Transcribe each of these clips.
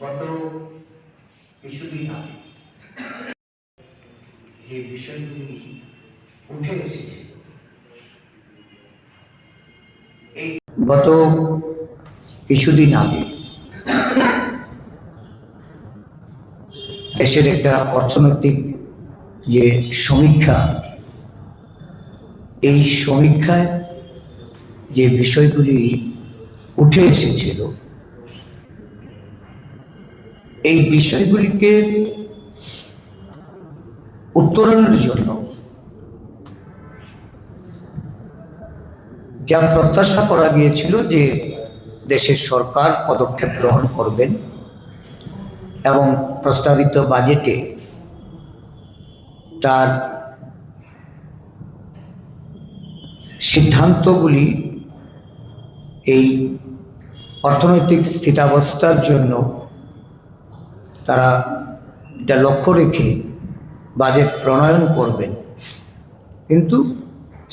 গত কিছুদিন আগে যে বিষয়গুলি উঠে এসেছে। গত কিছুদিন আগে দেশের একটা অর্থনৈতিক যে সমীক্ষা, এই সমীক্ষায় যে বিষয়গুলি উঠে এসেছিল এই বিষয়গুলিকে উত্তরণের জন্য যা প্রত্যাশা করা গিয়েছিল যে দেশের সরকার পদক্ষেপ গ্রহণ করবেন এবং প্রস্তাবিত বাজেটে তার সিদ্ধান্তগুলি এই অর্থনৈতিক স্থিতাবস্থার জন্য তারা এটা লক্ষ্য রেখে বাজেট প্রণয়ন করবেন। কিন্তু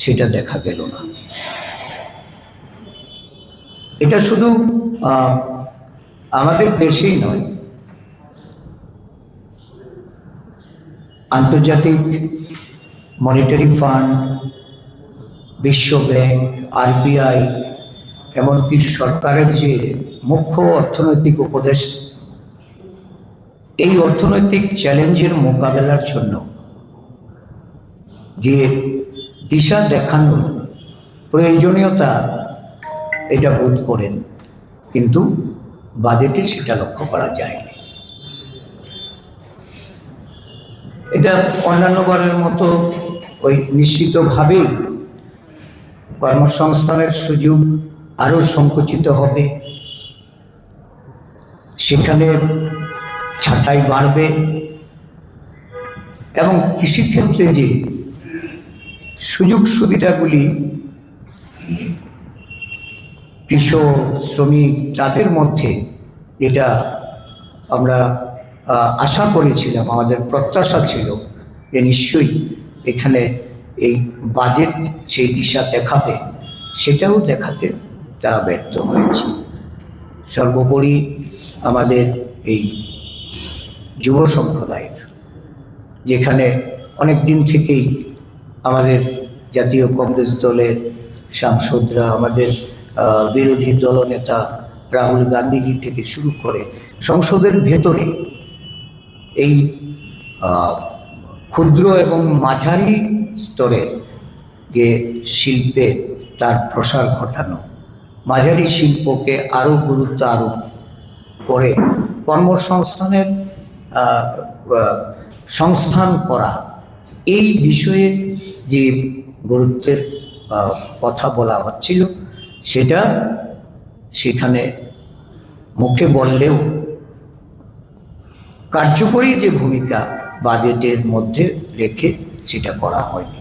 সেটা দেখা গেল না। এটা শুধু আমাদের দেশেই নয়, আন্তর্জাতিক মনিটারি ফান্ড বিশ্ব ব্যাংক, আরবিআই, এমনকি সরকারের যে মুখ্য অর্থনৈতিক উপদেশ এই অর্থনৈতিক চ্যালেঞ্জের মোকাবেলার জন্য যে দিশা দেখানোর প্রয়োজনীয়তা, এটা বোধ করেন, কিন্তু বাজেটে সেটা লক্ষ্য করা যায়নি। এটা অন্যান্যবারের মতো ওই নিশ্চিতভাবেই কর্মসংস্থানের সুযোগ আরও সংকুচিত হবে। সেখানে ছাঁটাই বাড়বে। এবং কৃষিক্ষেত্রে যে সুযোগ সুবিধাগুলি কৃষক, শ্রমিক তাদের মধ্যে যেটা আমরা আশা করেছিলাম, আমাদের প্রত্যাশা ছিল যে নিশ্চয়ই এখানে এই বাজেট সেই দিশা দেখাবে, সেটাও দেখাতে তারা ব্যর্থ হয়েছে। সর্বোপরি আমাদের এই যুব সম্প্রদায়ের যেখানে অনেক দিন থেকেই আমাদের জাতীয় কংগ্রেস দলের সাংসদরা, আমাদের বিরোধী দলনেতা রাহুল গান্ধীজি থেকে শুরু করে সংসদের ভেতরে এই ক্ষুদ্র এবং মাঝারি স্তরে যে শিল্পে তার প্রসার ঘটানো, মাঝারি শিল্পকে আরও গুরুত্ব আরোপ করে কর্মসংস্থানের সংস্থান করা। এই বিষয়ে যে গুরুত্বের কথা বলা হচ্ছিল, সেটা সেখানে মুখে বললেও কার্যকরী যে ভূমিকা বাজেটের মধ্যে রেখে সেটা করা হয়নি।